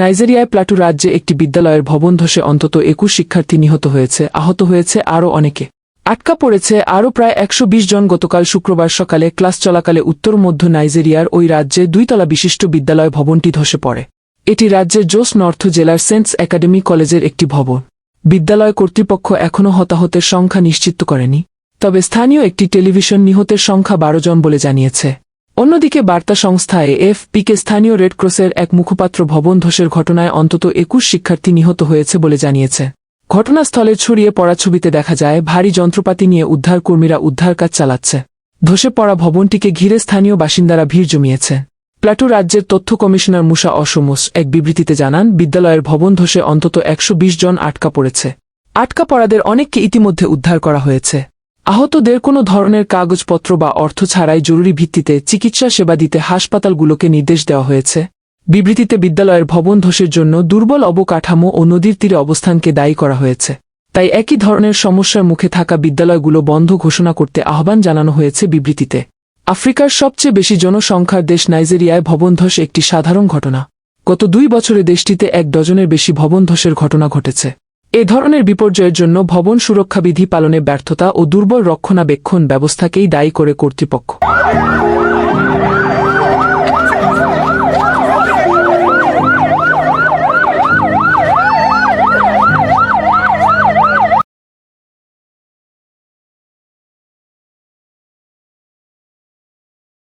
নাইজেরিয়ায় plateau রাজ্যে একটি বিদ্যালয়ের ভবন ধসে অন্তত একুশ শিক্ষার্থী নিহত হয়েছে, আহত হয়েছে আরও অনেকে। আটকা পড়েছে আরও প্রায় একশো বিশ জন গতকাল শুক্রবার সকালে ক্লাস চলাকালে উত্তর মধ্য নাইজেরিয়ার ওই রাজ্যে দুইতলা বিশিষ্ট বিদ্যালয় ভবনটি ধসে পড়ে। এটি রাজ্যের জোস নর্থ জেলার সেন্টস একাডেমি কলেজের একটি ভবন। বিদ্যালয় কর্তৃপক্ষ এখনও হতাহতের সংখ্যা নিশ্চিত করেনি, তবে স্থানীয় একটি টেলিভিশন নিহতের সংখ্যা বারো জন বলে জানিয়েছে। অন্যদিকে বার্তা সংস্থা এএফপিকে স্থানীয় রেডক্রসের এক মুখপাত্র ভবন ধসের ঘটনায় অন্তত একুশ শিক্ষার্থী নিহত হয়েছে বলে জানিয়েছে। ঘটনাস্থলে ছড়িয়ে পড়া ছবিতে দেখা যায়, ভারী যন্ত্রপাতি নিয়ে উদ্ধারকর্মীরা উদ্ধার কাজ চালাচ্ছে। ধসে পড়া ভবনটিকে ঘিরে স্থানীয় বাসিন্দারা ভিড় জমিয়েছে। প্লাটু রাজ্যের তথ্য কমিশনার মুসা অসমুস এক বিবৃতিতে জানান, বিদ্যালয়ের ভবন ধসে অন্তত একশো বিশ জন আটকা পড়েছে। আটকা পড়াদের অনেককে ইতিমধ্যে উদ্ধার করা হয়েছে। আহতদের কোনো ধরনের কাগজপত্র বা অর্থ ছাড়াই জরুরি ভিত্তিতে চিকিৎসা সেবা দিতে হাসপাতালগুলোকে নির্দেশ দেওয়া হয়েছে। বিবৃতিতে বিদ্যালয়ের ভবন ধসের জন্য দুর্বল অবকাঠামো ও নদীর তীরে অবস্থানকে দায়ী করা হয়েছে। তাই একই ধরনের সমস্যার মুখে থাকা বিদ্যালয়গুলো বন্ধ ঘোষণা করতে আহ্বান জানানো হয়েছে বিবৃতিতে। আফ্রিকার সবচেয়ে বেশি জনসংখ্যার দেশ নাইজেরিয়ায় ভবন ধস একটি সাধারণ ঘটনা। গত দুই বছরে দেশটিতে এক ডজনের বেশি ভবন ধসের ঘটনা ঘটেছে। এ ধরনের বিপর্যয়ের জন্য ভবন সুরক্ষা বিধি পালনে ব্যর্থতা ও দুর্বল রক্ষণাবেক্ষণ ব্যবস্থাকেই দায়ী করে কর্তৃপক্ষ।